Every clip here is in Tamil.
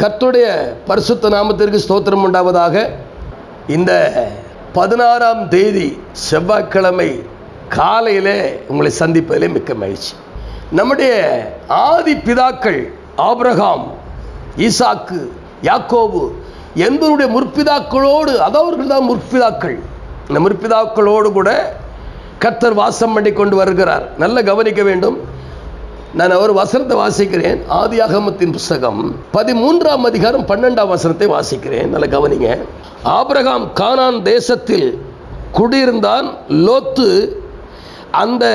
கர்த்துடைய பரிசுத்த நாமத்திற்கு ஸ்தோத்திரம் உண்டாவதாக. இந்த பதினாறாம் தேதி செவ்வாய்க்கிழமை காலையிலே உங்களை சந்திப்பதிலே மிக்க மகிழ்ச்சி. நம்முடைய ஆதி பிதாக்கள் ஆப்ரஹாம் ஈசாக்கு யாக்கோபு என்பவருடைய முற்பிதாக்களோடு அதவர்கள் தான் முற்பிதாக்கள். இந்த முற்பிதாக்களோடு கூட கர்த்தர் வாசம் பண்ணி கொண்டு வருகிறார். நல்ல கவனிக்க வேண்டும். நான் ஒரு வசனத்தை வாசிக்கிறேன். ஆதி அகமத்தின் புஸ்தகம். பதிமூன்றாம் அதிகாரம் பன்னெண்டாம் வசனத்தை வாசிக்கிறேன். நல்ல கவனிங்க. ஆபிரகாம் கானான் தேசத்தில் குடியிருந்தான் லோத்து. அந்த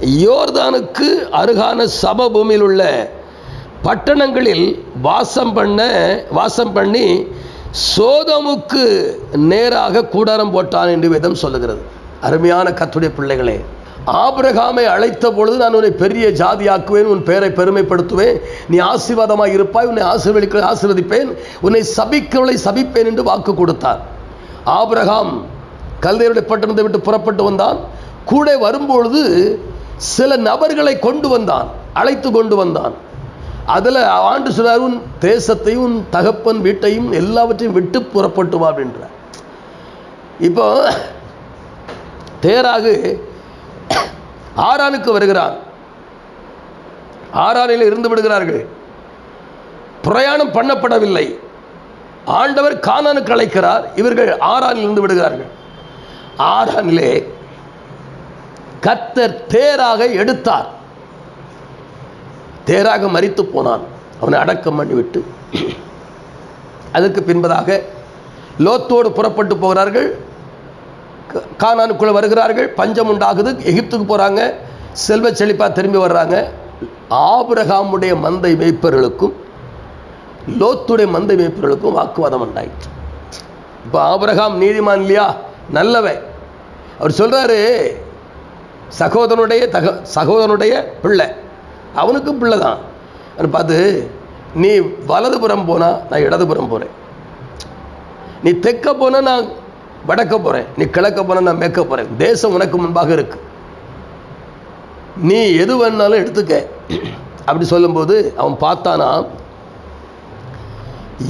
யோர்தானுக்கு அருகான சமபூமியில் உள்ள பட்டணங்களில் வாசம் பண்ண வாசம் பண்ணி சோதமுக்கு நேராக கூடாரம் போட்டான் என்று வேதம் சொல்லுகிறது. அருமையான கத்துடைய பிள்ளைகளே ஆபிரகாமை அழைத்த பொழுது நான் உன்னை பெரிய ஜாதியாக்குவேன் உன் பெயரை பெருமைப்படுத்துவேன். நீ ஆசீர்வாதமாக இருப்பாய் உன்னை ஆசீர்வதிக்க ஆசீர்வதிப்பேன். உன்னை சபிக்கிறவளை சபிப்பேன் என்று வாக்கு கொடுத்தார். ஆபிரகாம் கல்தையுடைய பட்டணத்தை விட்டு புறப்பட்டு வந்தான். கூட வரும்பொழுது சில நபர்களை கொண்டு வந்தான் அழைத்து கொண்டு வந்தான். அதில் ஆண்டு சொன்னார் உன் தேசத்தையும் உன் தகப்பன் வீட்டையும் எல்லாவற்றையும் விட்டு புறப்பட்டு வா அப்படின்றார். இப்போ தேராகு ஆரானுக்கு வருகிறார். ஆரானில் இருந்து விடுகிறார்கள். பிரயாணம் பண்ணப்படவில்லை. ஆண்டவர் கானானுக்கு அழைக்கிறார். இவர்கள் ஆரானில் இருந்து விடுகிறார்கள். ஆரானிலே கத்தர் தேராக எடுத்தார். தேராக மறித்து போனான். அவனை அடக்கம் பண்ணிவிட்டு. அதற்கு பின்பதாக லோத்தோடு புறப்பட்டு போகிறார்கள். கானானுக்குள்ளே வருகிறார்கள். பஞ்சம் உண்டாகுது. எகிப்துக்கு போகிறாங்க செல்வ செழிப்பாக திரும்பி வர்றாங்க. ஆபிரகாமுடைய மந்தை மேய்ப்பர்களுக்கும் லோத்துடைய மந்தை மேய்ப்பர்களுக்கும் வாக்குவாதம் உண்டாயிற்று. இப்போ ஆபிரகாம் நீதிமான் இல்லையா? நல்லவன். அவர் சொல்றாரு சகோதரனுடைய தக சகோதரனுடைய பிள்ளை. அவனுக்கும் பிள்ளை தான் பார்த்து நீ வலதுபுறம் போனா நான் இடதுபுறம் போகிறேன் நீ தெற்க போனால் நான் வடக்க போகிறேன் நீ கிழக்க போன நான் மேற்க போகிறேன் தேசம் உனக்கு முன்பாக இருக்கு. நீ எது வேணாலும் எடுத்துக்க. அப்படி சொல்லும்போது அவன் பார்த்தானா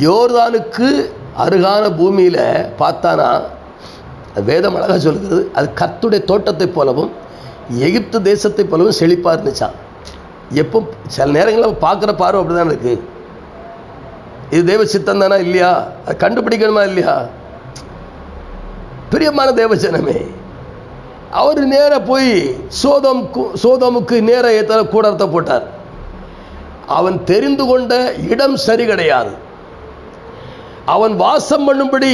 யோர்தானுக்கு அருகான பூமியில் பார்த்தானா வேதம் அழகாக சொல்கிறது அது கத்துடைய தோட்டத்தை போலவும் எகிப்து தேசத்தை போலவும் செழிப்பாக இருந்துச்சான் எப்போ சில நேரங்களில் பார்க்குற பார்வை அப்படி தான் இருக்கு. இது தேவ சித்தம் தானா இல்லையா? அது கண்டுபிடிக்கணுமா இல்லையா? பிரியமான தேவஜனமே அவர் நேராக போய் சோதம் சோதமுக்கு நேராக ஏற்ற கூடத்தை போட்டார். அவன் தெரிந்து கொண்ட இடம் சரி கிடையாது. அவன் வாசம் பண்ணும்படி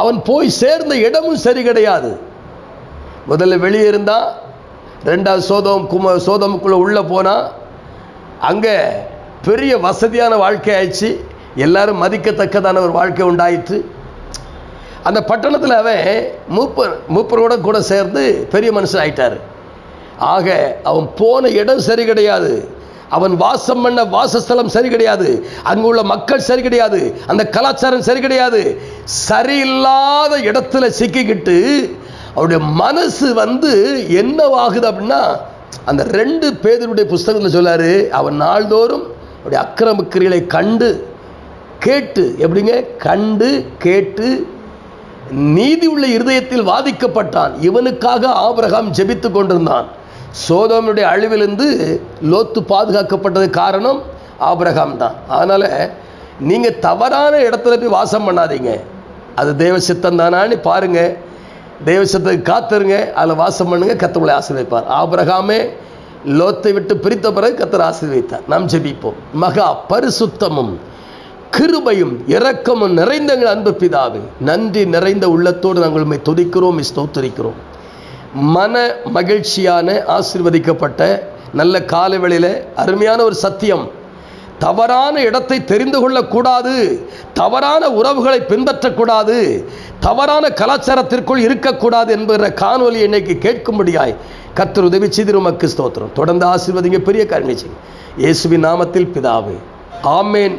அவன் போய் சேர்ந்த இடமும் சரி கிடையாது. முதல்ல வெளியே இருந்தால் ரெண்டாவது சோதம் கும சோதமுக்குள்ளே உள்ளே போனால் அங்கே பெரிய வசதியான வாழ்க்கை ஆயிடுச்சு. எல்லாரும் மதிக்கத்தக்கதான ஒரு வாழ்க்கை உண்டாயிற்று. அந்த பட்டணத்தில் அவன் மூப்பர் மூப்பரோட கூட சேர்ந்து பெரிய மனுஷன் ஆயிட்டார். ஆக அவன் போன இடம் சரி கிடையாது. அவன் வாசம் பண்ண வாசஸ்தலம் சரி கிடையாது. அங்கு உள்ள மக்கள் சரி கிடையாது. அந்த கலாச்சாரம் சரி கிடையாது. சரியில்லாத இடத்துல சிக்கிக்கிட்டு அவருடைய மனசு வந்து என்னவாகுது அப்படின்னா அந்த ரெண்டு பேதருடைய புஸ்தகத்தில் சொல்லாரு அவன் நாள்தோறும் அவருடைய அக்கிரமக்கிரிகளை கண்டு கேட்டு எப்படிங்க? கண்டு கேட்டு நீதி உள்ள இருதயத்தில் வாதிக்கப்பட்டான். இவனுக்காக ஆபிரகாம் ஜெபித்து கொண்டிருந்தான். சோதோமனுடைய அழிவிலிருந்து லோத்து பாதுகாக்கப்பட்டது காரணம் ஆபிரகாம் தான். அதனால் நீங்கள் தவறான இடத்துல போய் வாசம் பண்ணாதீங்க. அது தெய்வ சித்தம் தானான்னு பாருங்க. தெய்வ சித்தத்துக்கு காத்துருங்க. அதில் வாசம் பண்ணுங்க. கத்தவளை ஆசீர்வைப்பார் ஆபிரகாமே லோத்தை விட்டு பிரித்த பிறகு கத்தர் ஆசீர்வைத்தார் நாம் ஜெபிப்போம். மகா பரிசுத்தமும். கிருபையும் இரக்கமும் நிறைந்த எங்கள் அன்பு பிதாவே. நன்றி நிறைந்த உள்ளத்தோடு நாங்கள் உண்மை துதிக்கிறோம் ஸ்தோத்தரிக்கிறோம். மன மகிழ்ச்சியான ஆசிர்வதிக்கப்பட்ட நல்ல காலவெளியில் அருமையான ஒரு சத்தியம். தவறான இடத்தை தெரிந்து கொள்ளக்கூடாது. தவறான உறவுகளை பின்பற்றக்கூடாது. தவறான கலாச்சாரத்திற்குள் இருக்கக்கூடாது என்கிற காணொலி இன்னைக்கு கேட்கும்படியாய் கத்தர் உதவி சிதிருமக்கு ஸ்தோத்திரம். தொடர்ந்து ஆசிர்வதிங்க பெரிய காரணம் இயேசுவின் நாமத்தில் பிதாவே. ஆமேன்.